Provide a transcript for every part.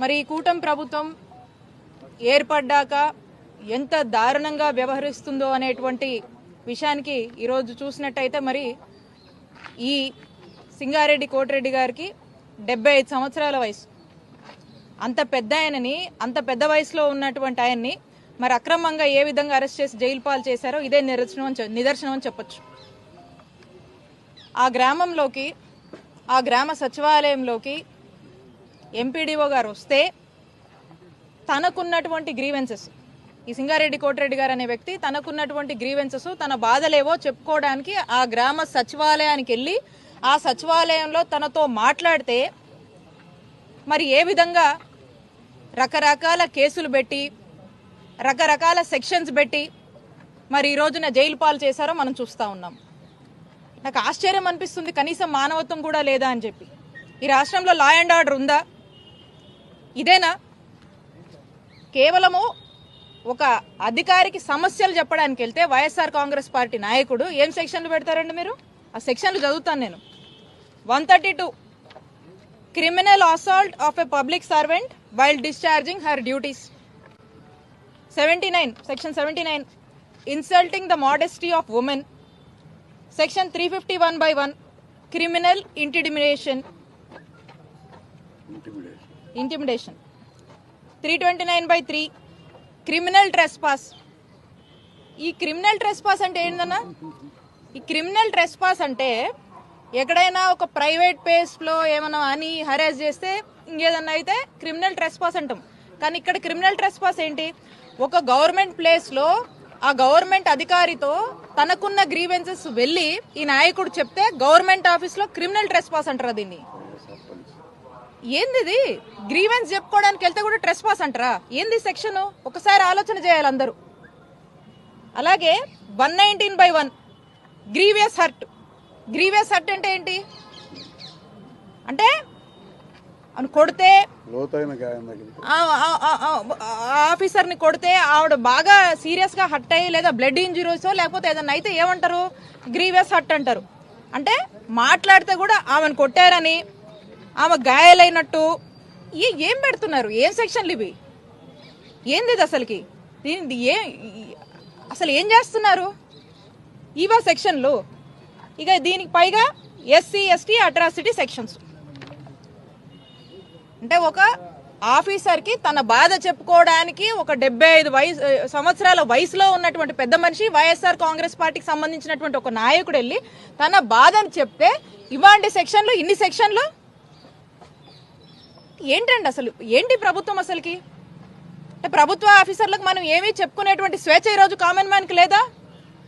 మరి ఈ కూటమి ప్రభుత్వం ఏర్పడ్డాక ఎంత దారుణంగా వ్యవహరిస్తుందో అనేటువంటి విషయానికి ఈరోజు చూసినట్టయితే మరి ఈ సింగారెడ్డి కోటిరెడ్డి గారికి డెబ్బై ఐదు సంవత్సరాల వయసు. అంత పెద్ద ఆయనని అంత పెద్ద వయసులో ఉన్నటువంటి ఆయన్ని మరి అక్రమంగా ఏ విధంగా అరెస్ట్ చేసి జైలు పాలు చేశారో ఇదే నిరచనం అని నిదర్శనం అని చెప్పొచ్చు. ఆ గ్రామంలోకి ఆ గ్రామ సచివాలయంలోకి ఎంపీడీఓ గారు వస్తే తనకున్నటువంటి గ్రీవెన్సెస్ ఈ సింగారెడ్డి కోటిరెడ్డి గారు అనే వ్యక్తి తనకున్నటువంటి గ్రీవెన్సెస్ తన బాధలేవో చెప్పుకోవడానికి ఆ గ్రామ సచివాలయానికి వెళ్ళి ఆ సచివాలయంలో తనతో మాట్లాడితే మరి ఏ విధంగా రకరకాల కేసులు పెట్టి రకరకాల సెక్షన్స్ పెట్టి మరి ఈ రోజున జైలు పాలు చేశారో మనం చూస్తూ ఉన్నాం. నాకు ఆశ్చర్యం అనిపిస్తుంది కనీసం మానవత్వం కూడా లేదా అని చెప్పి. ఈ రాష్ట్రంలో లా అండ్ ఆర్డర్ ఉందా? ఇదేనా? కేవలము ఒక అధికారికి సమస్యలు చెప్పడానికి వెళ్తే వైఎస్ఆర్ కాంగ్రెస్ పార్టీ నాయకుడు ఏం సెక్షన్లు పెడతారండి మీరు? ఆ సెక్షన్లు చదువుతాను నేను. One thirty two. Criminal assault of a public servant while discharging her duties. Seventy nine section seventy nine. Insulting the modesty of women. Section three fifty one by one. Criminal intimidation intimidation three twenty nine by three criminal trespass ఈ criminal trespass అంటే ఏంటన్నా ఈ criminal trespass అంటే ఎక్కడైనా ఒక private ప్లేస్లో ఏమైనా అని హరాస్ చేస్తే ఇంకేదన్నా అయితే క్రిమినల్ ట్రెస్పాస్ అంటాం. కానీ ఇక్కడ క్రిమినల్ ట్రెస్పాస్ ఏంటి? ఒక గవర్నమెంట్ ప్లేస్లో ఆ గవర్నమెంట్ అధికారితో తనకున్న గ్రీవెన్సెస్ వెళ్ళి ఈ నాయకుడు చెప్తే గవర్నమెంట్ ఆఫీస్లో క్రిమినల్ ట్రెస్పాస్ అంటారు దీన్ని? ఏంది గ్రీవెన్స్ చెప్పుకోవడానికి వెళ్తే కూడా ట్రెస్ పాస్ అంటారా? ఏంది సెక్షన్? ఒకసారి ఆలోచన చేయాలి అందరూ. అలాగే one nineteen by one grievous hurt. Grievous hurt అంటే ఏంటి? అంటే కొడితే ఆఫీసర్ని కొడితే ఆవిడ బాగా సీరియస్గా హట్ అయ్యి లేదా బ్లడ్ ఇంజురీస్ లేకపోతే ఏదన్నా అయితే ఏమంటారు? గ్రీవియస్ హట్ అంటారు. అంటే మాట్లాడితే కూడా ఆమెను కొట్టారని ఆమె గాయాలైనట్టు. ఈ ఏం పెడుతున్నారు? ఏం సెక్షన్లు ఇవి? ఏంది అసలుకి? దీని ఏ అసలు ఏం చేస్తున్నారు? ఇవా సెక్షన్లు? ఇక దీనికి పైగా ఎస్సీ ఎస్టీ అట్రాసిటీ సెక్షన్స్. అంటే ఒక ఆఫీసర్కి తన బాధ చెప్పుకోవడానికి ఒక డెబ్బై ఐదు వయసు సంవత్సరాల వయసులో ఉన్నటువంటి పెద్ద మనిషి వైఎస్ఆర్ కాంగ్రెస్ పార్టీకి సంబంధించినటువంటి ఒక నాయకుడు వెళ్ళి తన బాధను చెప్తే ఇవాంటి సెక్షన్లు ఇన్ని సెక్షన్లు? ఏంటండి అసలు? ఏంటి ప్రభుత్వం అసలుకి? అంటే ప్రభుత్వ ఆఫీసర్లకు మనం ఏమీ చెప్పుకునేటువంటి స్వేచ్ఛ ఈరోజు కామన్ మ్యాన్కి లేదా?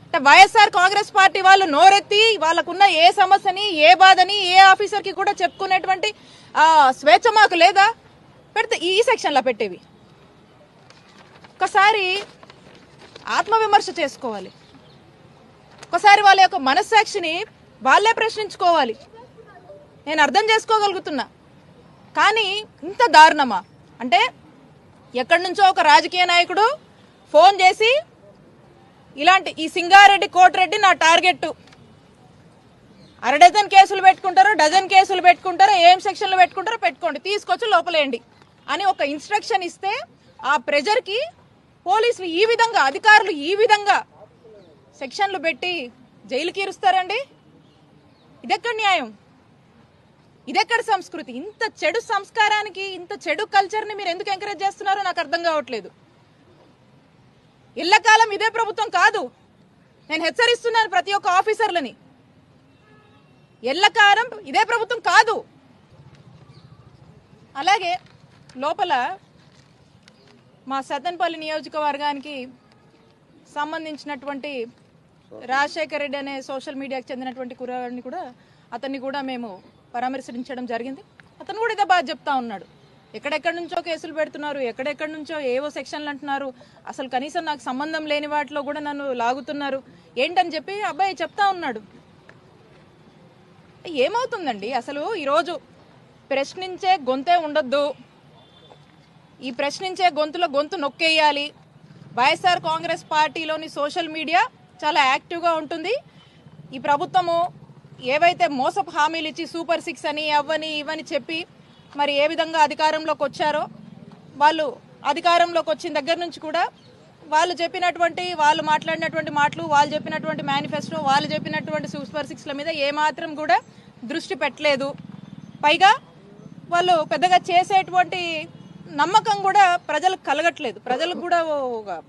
అంటే వైఎస్ఆర్ కాంగ్రెస్ పార్టీ వాళ్ళు నోరెత్తి వాళ్ళకున్న ఏ సమస్యని ఏ బాధని ఏ ఆఫీసర్కి కూడా చెప్పుకునేటువంటి స్వేచ్ఛ మాకు లేదా? పెడితే ఈ సెక్షన్లో పెట్టేవి. ఒకసారి ఆత్మవిమర్శ చేసుకోవాలి. ఒకసారి వాళ్ళ యొక్క మనస్సాక్షిని వాళ్ళే ప్రశ్నించుకోవాలి. నేను అర్థం చేసుకోగలుగుతున్నా. కానీ ఇంత దారుణమా? అంటే ఎక్కడి నుంచో ఒక రాజకీయ నాయకుడు ఫోన్ చేసి ఇలాంటి ఈ సింగారెడ్డి కోటిరెడ్డి నా టార్గెట్ అర డజన్ కేసులు పెట్టుకుంటారో డజన్ కేసులు పెట్టుకుంటారో ఏం సెక్షన్లు పెట్టుకుంటారో పెట్టుకోండి తీసుకొచ్చి లోపలేయండి అని ఒక ఇన్స్ట్రక్షన్ ఇస్తే ఆ ప్రెజర్కి పోలీసులు ఈ విధంగా అధికారులు ఈ విధంగా సెక్షన్లు పెట్టి జైలుకి ఇరుస్తారండి ఇదెక్కడ న్యాయం? ఇదెక్కడ సంస్కృతి? ఇంత చెడు సంస్కారానికి ఇంత చెడు కల్చర్ని మీరు ఎందుకు ఎంకరేజ్ చేస్తున్నారో నాకు అర్థం కావట్లేదు. ఇళ్ళకాలం ఇదే ప్రభుత్వం కాదు. నేను హెచ్చరిస్తున్నాను ప్రతి ఒక్క ఆఫీసర్లని. ఎల్లకాలం ఇదే ప్రభుత్వం కాదు. అలాగే లోపల మా సతన్పల్లి నియోజకవర్గానికి సంబంధించినటువంటి రాజశేఖర రెడ్డి అనే సోషల్ మీడియాకి చెందినటువంటి కుర్రాడిని కూడా అతన్ని కూడా మేము పరామర్శించడం జరిగింది. అతను కూడా ఇదే బాగా చెప్తా ఉన్నాడు. ఎక్కడెక్కడి నుంచో కేసులు పెడుతున్నారు ఎక్కడెక్కడి నుంచో ఏవో సెక్షన్లు అంటున్నారు. అసలు కనీసం నాకు సంబంధం లేని వాటిలో కూడా నన్ను లాగుతున్నారు. ఏంటని చెప్పి అబ్బాయి చెప్తా ఉన్నాడు. ఏమవుతుందండి? అసలు ఈరోజు ప్రశ్నించే గొంతే ఉండొద్దు. ఈ ప్రశ్నించే గొంతులో గొంతు నొక్కేయాలి. వైఎస్ఆర్ కాంగ్రెస్ పార్టీలోని సోషల్ మీడియా చాలా యాక్టివ్గా ఉంటుంది. ఈ ప్రభుత్వము ఏవైతే మోసపు హామీలు ఇచ్చి సూపర్ సిక్స్ అని అవ్వని ఇవని చెప్పి మరి ఏ విధంగా అధికారంలోకి వచ్చారో వాళ్ళు అధికారంలోకి వచ్చిన దగ్గర నుంచి కూడా వాళ్ళు చెప్పినటువంటి వాళ్ళు మాట్లాడినటువంటి మాటలు వాళ్ళు చెప్పినటువంటి మేనిఫెస్టో వాళ్ళు చెప్పినటువంటి సూపర్ సిక్స్ల మీద ఏమాత్రం కూడా దృష్టి పెట్టలేదు. పైగా వాళ్ళు పెద్దగా చేసేటువంటి నమ్మకం కూడా ప్రజలకు కలగట్లేదు. ప్రజలకు కూడా ఒక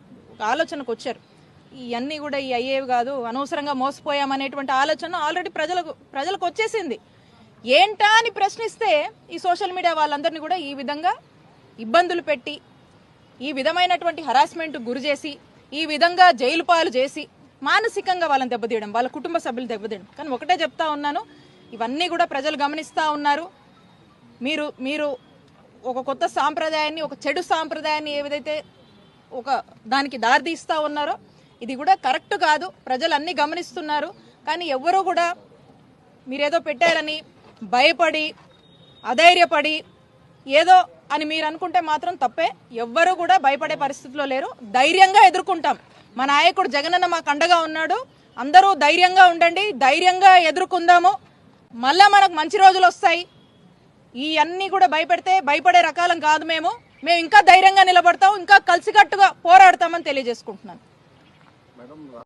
ఆలోచనకు వచ్చారు. ఇవన్నీ కూడా ఈ అయ్యేవి కాదు అనవసరంగా మోసపోయామనేటువంటి ఆలోచన ఆల్రెడీ ప్రజలకు ప్రజలకు వచ్చేసింది. ఏంటా అని ప్రశ్నిస్తే ఈ సోషల్ మీడియా వాళ్ళందరినీ కూడా ఈ విధంగా ఇబ్బందులు పెట్టి ఈ విధమైనటువంటి హరాస్మెంట్ గురి చేసి ఈ విధంగా జైలు పాలు చేసి మానసికంగా వాళ్ళని దెబ్బతీయడం వాళ్ళ కుటుంబ సభ్యులు దెబ్బతీయడం. కానీ ఒకటే చెప్తా ఉన్నాను ఇవన్నీ కూడా ప్రజలు గమనిస్తూ ఉన్నారు. మీరు మీరు ఒక కొత్త సాంప్రదాయాన్ని ఒక చెడు సాంప్రదాయాన్ని ఏదైతే ఒక దానికి దారితీస్తూ ఉన్నారో ఇది కూడా కరెక్ట్ కాదు. ప్రజలు అన్ని గమనిస్తున్నారు. కానీ ఎవరూ కూడా మీరేదో పెట్టారని భయపడి అధైర్యపడి ఏదో అని మీరు అనుకుంటే మాత్రం తప్పే. ఎవ్వరూ కూడా భయపడే పరిస్థితిలో లేరు. ధైర్యంగా ఎదుర్కొంటాం. మా నాయకుడు జగనన్న మాకు అండగా ఉన్నాడు. అందరూ ధైర్యంగా ఉండండి. ధైర్యంగా ఎదుర్కొందాము. మళ్ళా మనకు మంచి రోజులు వస్తాయి. ఈ కూడా భయపెడితే భయపడే రకాలం కాదు మేము. మేము ఇంకా ధైర్యంగా నిలబడతాం. ఇంకా కలిసికట్టుగా పోరాడతామని తెలియజేసుకుంటున్నాను. fueron